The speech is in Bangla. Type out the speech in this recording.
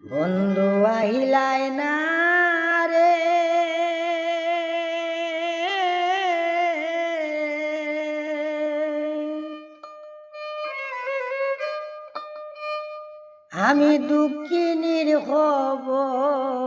বন্ধু আহিলাই না রে। আমি দুঃখিনীর খবর